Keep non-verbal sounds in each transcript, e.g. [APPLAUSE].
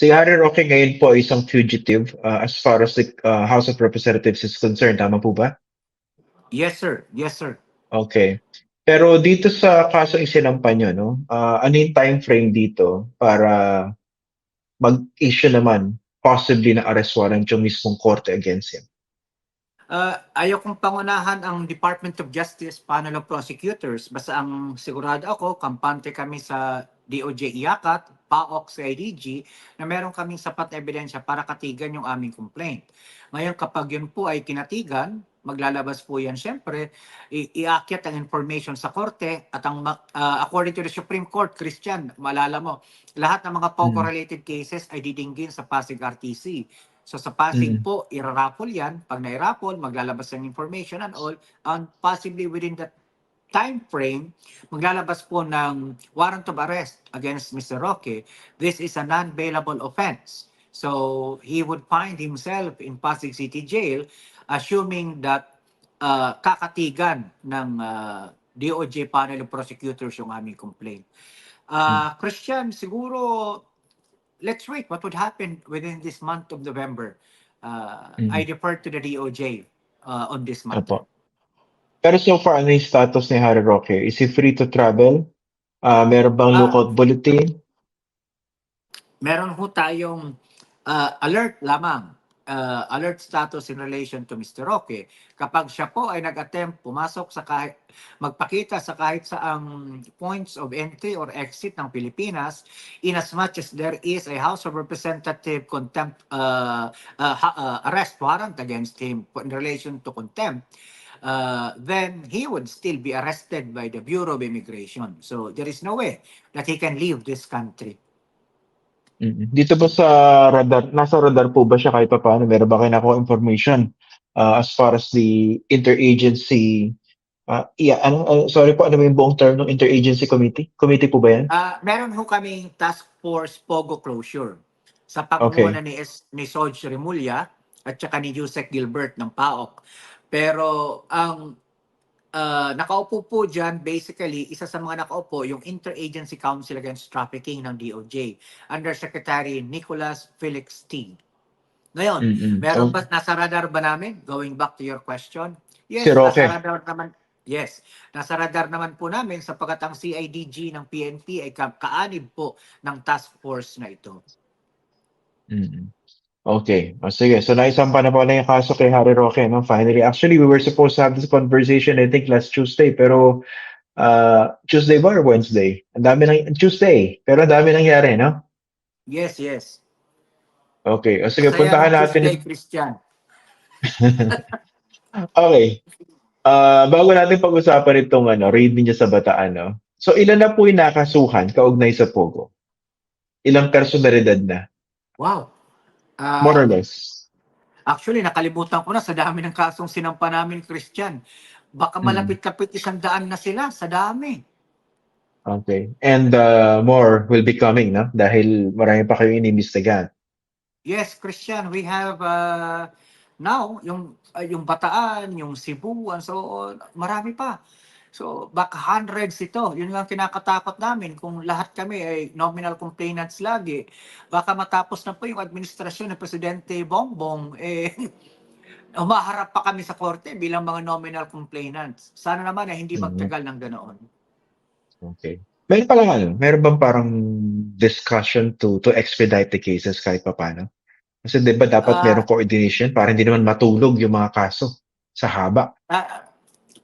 Si Harry Roque ngayon po ay isang fugitive uh, as far as the uh, House of Representatives is concerned. Tama po ba? Yes, sir. Yes, sir. Okay. Pero dito sa kaso isinampa nyo, no? Uh, ano yung time frame dito para mag-issue naman possibly na arrest warrant yung mismong korte against him? Uh, ayaw kong pangunahan ang Department of Justice panel of prosecutors. Basta ang sigurado ako, kampante kami sa DOJ IACAT, PAOK sa IDG, na meron kaming sapat na ebidensya para katigan yung aming complaint. Ngayon, kapag yun po ay kinatigan, maglalabas po yan siyempre, i- iakyat ang information sa korte at ang uh, according to the Supreme Court, Christian, malala mo, lahat ng mga POGO-related cases ay didinggin sa Pasig RTC. So sa Pasig Mm. po, irarapol yan. Pag nairapol, maglalabas ng information and all. And possibly within that time frame, maglalabas po ng warrant of arrest against Mr. Roque. This is a non-bailable offense. So he would find himself in Pasig City Jail assuming that uh, kakatigan ng uh, DOJ panel of prosecutors yung aming complaint. Uh, Christian, siguro let's wait what would happen within this month of November. Uh, Mhm. I defer to the DOJ uh, on this matter. Opo. Pero so far, ano yung status ni Harry Roque? Is he free to travel? Uh, meron bang Ah. lookout bulletin? Meron ho tayong uh, alert lamang, uh, alert status in relation to Mr. Roque. Kapag siya po ay nag-attempt pumasok sa kahit, magpakita sa kahit saang points of entry or exit ng Pilipinas, in as much as there is a House of Representative contempt, uh, uh, ha- uh, arrest warrant against him in relation to contempt, uh, then he would still be arrested by the Bureau of Immigration. So there is no way that he can leave this country. Mm-mm. Dito ba sa radar, nasa radar po ba siya kahit pa paano? Meron ba kayo nakuha information uh, as far as the interagency uh, yeah, ano, ano- sorry po, ano ba yung buong term ng interagency committee? Committee po ba yan? Ah, meron ho kaming task force Pogo closure sa pangunguna ni, S- ni Soj Remulla at saka ni Yusek Gilbert ng PAOK. Pero ang ah, nakaupo po dyan, basically, isa sa mga nakaupo, yung Interagency Council Against Trafficking ng DOJ under Secretary Nicholas Felix T. Ngayon, Mm-mm. Meron Oh, ba, nasa radar ba namin? Going back to your question. Yes, Si Roque. nasa radar naman. Yes, nasa radar naman po namin sapagkat ang CIDG ng PNP ay ka- kaanib po ng task force na ito. mm-mm. Okay. O sige. So, naisampa na pala yung kaso kay Harry Roque, no? Finally. Actually, we were supposed to have this conversation, I think, last Tuesday. Pero, uh, Tuesday ba or Wednesday? Ang dami ng, Tuesday. Pero ang dami nangyari, no? Yes, yes. Okay. O sige, Masaya puntahan natin. Tuesday, Christian. [LAUGHS] Okay. Ah, bago natin pag-usapan itong ano, raid ninyo sa Bataan, no? So, ilan na po yung nakasuhan kaugnay sa Pogo? Ilang personalidad na? Wow. Ah, More or less. Actually, nakalimutan ko na sa dami ng kasong sinampa namin, Christian. Baka Mm. malapit-lapit isang daan na sila sa dami. Okay. And uh, more will be coming, no? Dahil marami pa kayo inimbestigahan. Yes, Christian, we have uh, now yung uh, yung Bataan, yung Cebu, and so on, marami pa. So, baka hundreds ito. Yun lang kinakatakot namin. Kung lahat kami ay nominal complainants lagi, baka matapos na po yung administrasyon ng Presidente Bongbong, [LAUGHS] eh, umaharap pa kami sa korte bilang mga nominal complainants. Sana naman ay hindi Mhm. magtagal ng ganoon. Okay. Meron pa lang ano, meron bang parang discussion to to expedite the cases kahit pa paano? Kasi 'di ba dapat Ah. merong coordination para hindi naman matulog yung mga kaso sa haba. Ah,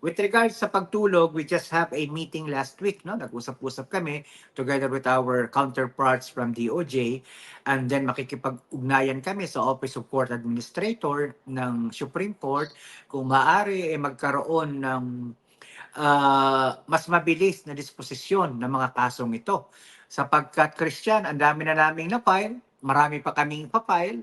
with regards sa pagtulog, we just have a meeting last week, no? Nag-usap-usap kami together with our counterparts from DOJ and then makikipag-ugnayan kami sa Office of Court Administrator ng Supreme Court kung maaari eh, magkaroon ng ah, mas mabilis na disposisyon ng mga kasong ito. Sapagkat Christian, ang dami na naming na-file, marami pa kaming pa-file.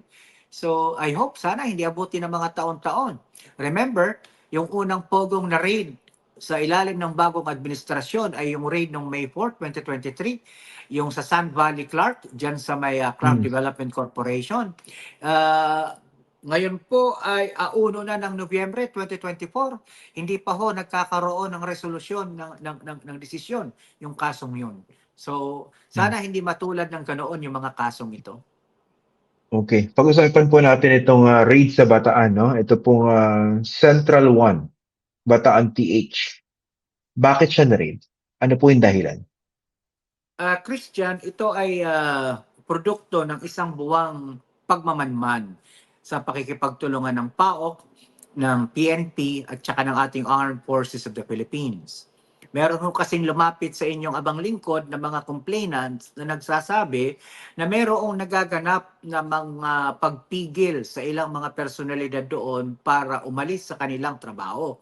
So I hope sana hindi abuti ng mga taon-taon. Remember, yung unang pogong na raid sa ilalim ng bagong administrasyon ay yung raid ng May 4, 2023, yung sa Sand Valley Clark, dyan sa may uh, Clark Hmm. Development Corporation. Ah, ngayon po ay auno na ng Nobyembre 2024, hindi pa ho nagkakaroon ng resolusyon ng, ng, ng, ng desisyon yung kasong yun. So, sana hindi matulad ng ganoon yung mga kasong ito. Okay. Pag-usapan po natin itong ah, raid sa Bataan, no? Ito pong ah, Central One, Bataan TH. Bakit siya na-raid? Ano po yung dahilan? Ah, Christian, ito ay ah, produkto ng isang buwang pagmamanman sa pakikipagtulungan ng PAOK, ng PNP at saka ng ating Armed Forces of the Philippines. Meron ho kasing lumapit sa inyong abang lingkod na mga complainants na nagsasabi na merong nagaganap na mga pagpigil sa ilang mga personalidad doon para umalis sa kanilang trabaho.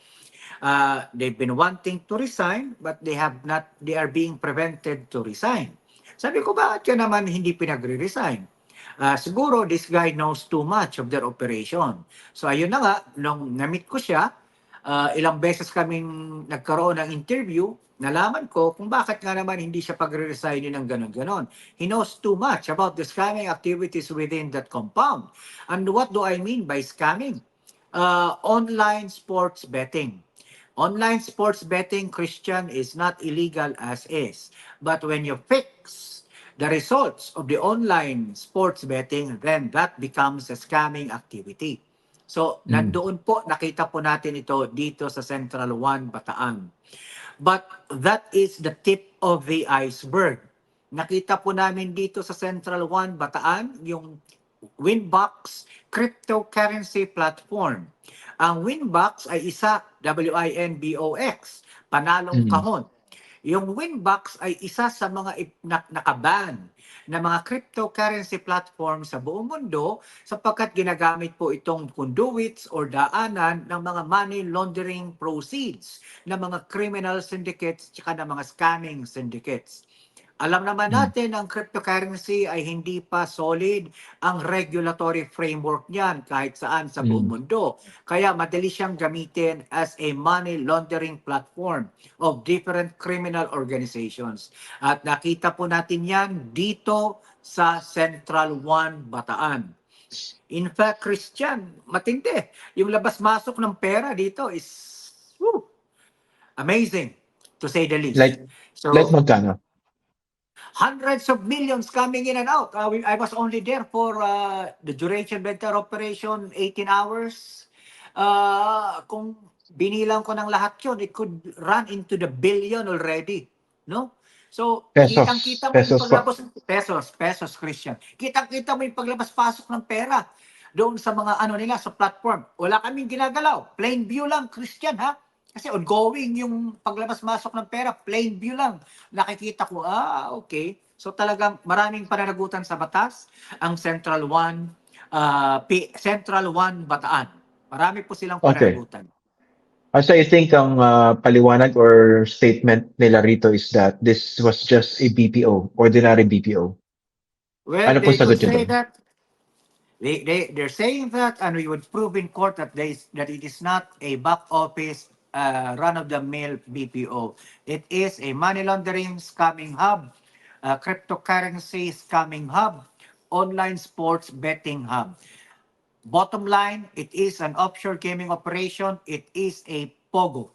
Uh, they've been wanting to resign but they have not they are being prevented to resign. Sabi ko bakit ka naman hindi pinagre-resign? Ah, siguro this guy knows too much of their operation. So ayun na nga nung na-meet ko siya, ah, ilang beses kaming nagkaroon ng interview, nalaman ko kung bakit nga naman hindi siya pagre-resign ng ganon-ganon. He knows too much about the scamming activities within that compound. And what do I mean by scamming? Uh, online sports betting. Online sports betting, Christian, is not illegal as is. But when you fix the results of the online sports betting, then that becomes a scamming activity. So, Mm. nandoon po, nakita po natin ito dito sa Central One, Bataan. But that is the tip of the iceberg. Nakita po namin dito sa Central One, Bataan, yung Winbox cryptocurrency platform. Ang Winbox ay isa, W-I-N-B-O-X, panalong Mhm. kahon. Yung Winbox ay isa sa mga nakaban na mga cryptocurrency platform sa buong mundo sapagkat ginagamit po itong conduits or daanan ng mga money laundering proceeds ng mga criminal syndicates at ng mga scamming syndicates. Alam naman Hmm. natin ang cryptocurrency ay hindi pa solid ang regulatory framework niyan kahit saan sa buong Hmm. mundo. Kaya madali siyang gamitin as a money laundering platform of different criminal organizations. At nakita po natin yan dito sa Central One Bataan. In fact, Christian, matindi. Yung labas-masok ng pera dito is whew, amazing to say the least. Like, so, like magkano? Hundreds of millions coming in and out. Uh, we- I was only there for uh, the duration of their operation, 18 hours. Uh, kung binilang ko ng lahat yun, it could run into the billion already. No? So, Pesos. kitang-kita mo Pesos yung paglabas, pesos, pesos, Christian. Kitang-kita mo yung paglabas-pasok ng pera doon sa mga ano nila sa platform. Wala kaming ginagalaw. Plain view lang, Christian, ha? Kasi ongoing yung paglabas-masok ng pera, plain view lang. Nakikita ko, ah, okay. So talagang maraming pananagutan sa batas ang Central One, ah, P- Central One Bataan. Marami po silang Okay. pananagutan. Ah, So I think ang ah, paliwanag or statement nila rito is that this was just a BPO, ordinary BPO. Well, Ano po they sagot could say that they, they, they're saying that and we would prove in court that, they, that it is not a back office uh, run-of-the-mill BPO. It is a money laundering scamming hub, a cryptocurrency scamming hub, online sports betting hub. Bottom line, it is an offshore gaming operation. It is a POGO.